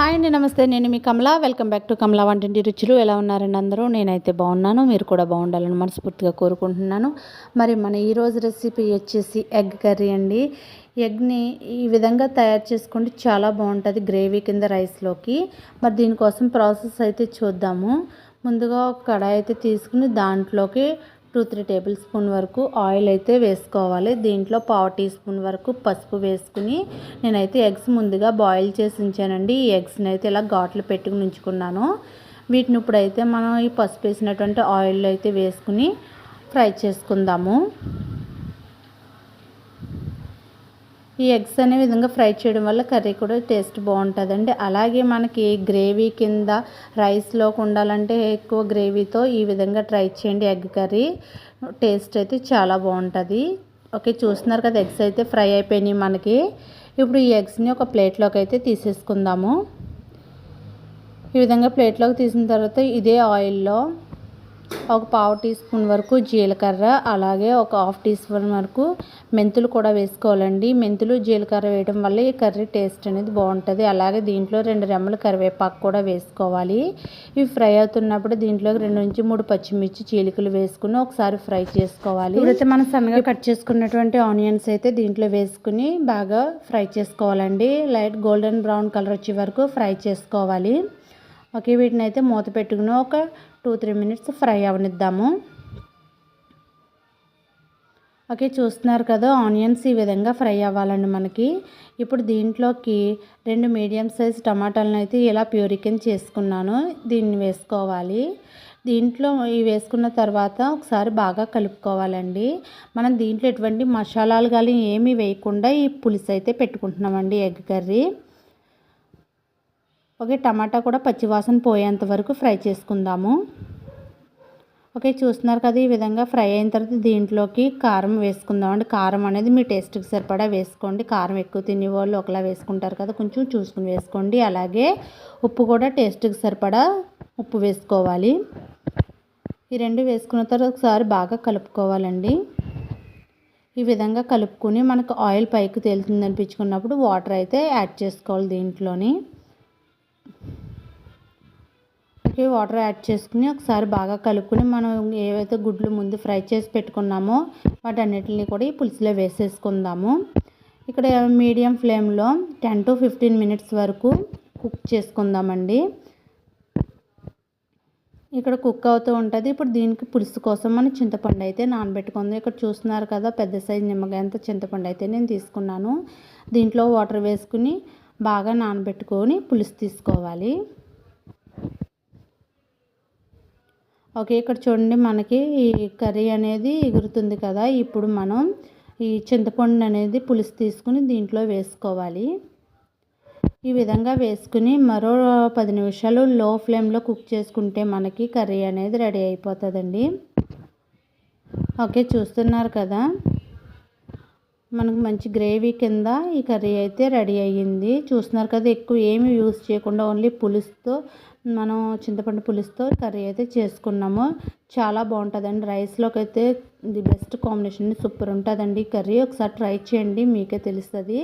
Hi అండి నమస్తే. నేను మీ Kamala. Welcome back to Kamala వంటింటి రుచులు. ఎలా ఉన్నారండి అందరూ? నేనైతే బాగున్నాను. మీరు కూడా బాగుండాలని మనస్ఫూర్తిగా కోరుకుంటున్నాను. మరి మన ఈరోజు రెసిపీ వచ్చేసి ఎగ్ కర్రీ అండి. ఎగ్ని ఈ విధంగా తయారు చేసుకుంటే చాలా బాగుంటుంది గ్రేవీ కింద రైస్లోకి మరి దీనికోసం ప్రాసెస్ అయితే చూద్దాము. ముందుగా ఒక కడాయి అయితే తీసుకుని దాంట్లోకి టూ త్రీ టేబుల్ స్పూన్ వరకు ఆయిల్ అయితే వేసుకోవాలి. దీంట్లో పావు టీ స్పూన్ వరకు పసుపు వేసుకుని నేనైతే ఎగ్స్ ముందుగా బాయిల్ చేసి ఉంచానండి. ఈ ఎగ్స్ని అయితే ఇలా ఘాట్లు పెట్టుకుని ఉంచుకున్నాను. వీటిని ఇప్పుడైతే మనం ఈ పసుపు వేసినటువంటి ఆయిల్లో అయితే వేసుకుని ఫ్రై చేసుకుందాము. ఈ ఎగ్స్ అనే విధంగా ఫ్రై చేయడం వల్ల కర్రీ కూడా టేస్ట్ బాగుంటుందండి. అలాగే మనకి గ్రేవీ కింద రైస్లోకి ఉండాలంటే ఎక్కువ గ్రేవీతో ఈ విధంగా ట్రై చేయండి ఎగ్ కర్రీ. టేస్ట్ అయితే చాలా బాగుంటుంది. ఓకే చూస్తున్నారు కదా ఎగ్స్ అయితే ఫ్రై అయిపోయినాయి మనకి. ఇప్పుడు ఈ ఎగ్స్ని ఒక ప్లేట్లోకి అయితే తీసేసుకుందాము. ఈ విధంగా ప్లేట్లోకి తీసిన తర్వాత ఇదే ఆయిల్లో ఒక పావు టీ స్పూన్ వరకు జీలకర్ర అలాగే ఒక హాఫ్ టీ స్పూన్ వరకు మెంతులు కూడా వేసుకోవాలండి. మెంతులు జీలకర్ర వేయడం వల్ల ఈ కర్రీ టేస్ట్ అనేది బాగుంటుంది. అలాగే దీంట్లో రెండు రెమ్మలు కరివేపాకు కూడా వేసుకోవాలి. ఇవి ఫ్రై అవుతున్నప్పుడు దీంట్లోకి రెండు నుంచి మూడు పచ్చిమిర్చి చీలికలు వేసుకుని ఒకసారి ఫ్రై చేసుకోవాలి. ఇప్పుడైతే మనం సన్నగా కట్ చేసుకున్నటువంటి ఆనియన్స్ అయితే దీంట్లో వేసుకుని బాగా ఫ్రై చేసుకోవాలండి. లైట్ గోల్డెన్ బ్రౌన్ కలర్ వచ్చే వరకు ఫ్రై చేసుకోవాలి. ఓకే వీటిని అయితే మూత పెట్టుకుని ఒక టూ త్రీ మినిట్స్ ఫ్రై అవనిద్దాము. ఓకే చూస్తున్నారు కదా ఆనియన్స్ ఈ విధంగా ఫ్రై అవ్వాలండి మనకి. ఇప్పుడు దీంట్లోకి రెండు మీడియం సైజ్ టమాటాలను అయితే ఇలా ప్యూరికన్ చేసుకున్నాను. దీన్ని వేసుకోవాలి. దీంట్లో ఇవి వేసుకున్న తర్వాత ఒకసారి బాగా కలుపుకోవాలండి. మనం దీంట్లో ఎటువంటి మసాలాలు కానీ ఏమీ వేయకుండా ఈ పులుసు అయితే పెట్టుకుంటున్నామండి ఎగ్ కర్రీ. ఓకే టమాటా కూడా పచ్చివాసన పోయేంత వరకు ఫ్రై చేసుకుందాము. ఓకే చూస్తున్నారు కదా ఈ విధంగా ఫ్రై అయిన తర్వాత దీంట్లోకి కారం వేసుకుందాం అండి. కారం అనేది మీ టేస్ట్కి సరిపడా వేసుకోండి. కారం ఎక్కువ తినే వాళ్ళు ఒకలా వేసుకుంటారు కదా కొంచెం చూసుకుని వేసుకోండి. అలాగే ఉప్పు కూడా టేస్ట్కి సరిపడా ఉప్పు వేసుకోవాలి. ఈ రెండు వేసుకున్న తర్వాత ఒకసారి బాగా కలుపుకోవాలండి. ఈ విధంగా కలుపుకొని మనకు ఆయిల్ పైకి తేలుతుంది అనిపించుకున్నప్పుడు వాటర్ అయితే యాడ్ చేసుకోవాలి దీంట్లోని. ఓకే వాటర్ యాడ్ చేసుకుని ఒకసారి బాగా కలుపుకుని మనం ఏవైతే గుడ్లు ముందు ఫ్రై చేసి పెట్టుకున్నామో వాటన్నిటిని కూడా ఈ పులుసులో వేసేసుకుందాము. ఇక్కడ మీడియం ఫ్లేమ్లో టెన్ టు ఫిఫ్టీన్ మినిట్స్ వరకు కుక్ చేసుకుందామండి. ఇక్కడ కుక్ అవుతూ ఉంటుంది. ఇప్పుడు దీనికి పులుసు కోసం మనం చింతపండు అయితే నానబెట్టుకుంది. ఇక్కడ చూస్తున్నారు కదా పెద్ద సైజు నిమ్మకాయ అంత చింతపండు అయితే నేను తీసుకున్నాను. దీంట్లో వాటర్ వేసుకుని బాగా నానబెట్టుకొని పులుసు తీసుకోవాలి. ఓకే ఇక్కడ చూడండి మనకి ఈ కర్రీ అనేది ఎగురుతుంది కదా. ఇప్పుడు మనం ఈ చింతపండు అనేది పులుసు తీసుకుని దీంట్లో వేసుకోవాలి. ఈ విధంగా వేసుకుని మరో పది నిమిషాలు లో ఫ్లేమ్లో కుక్ చేసుకుంటే మనకి కర్రీ అనేది రెడీ అయిపోతుందండి. ఓకే చూస్తున్నారు కదా. మనకు మంచి గ్రేవీ కింద ఈ కర్రీ అయితే రెడీ అయ్యింది. చూస్తున్నారు కదా ఎక్కువ ఏమి యూస్ చేయకుండా ఓన్లీ పులుసుతో మనం చింతపండు పులుసుతో కర్రీ అయితే చేసుకున్నాము. చాలా బాగుంటుందండి. రైస్లోకి అయితే ది బెస్ట్ కాంబినేషన్ సూపర్ ఉంటుందండి. కర్రీ ఒకసారి ట్రై చేయండి మీకే తెలుస్తుంది.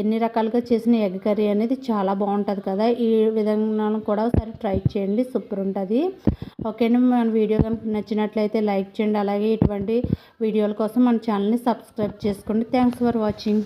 ఎన్ని రకాలుగా చేసిన ఎగ్ కర్రీ అనేది చాలా బాగుంటుంది కదా. ఈ విధంగా కూడా ఒకసారి ట్రై చేయండి సూపర్ ఉంటుంది. ఓకేనా మన వీడియో కనుక నచ్చినట్లయితే లైక్ చేయండి. అలాగే ఇటువంటి వీడియోల కోసం మన ఛానల్ని సబ్స్క్రైబ్ చేసుకోండి. Thanks for watching.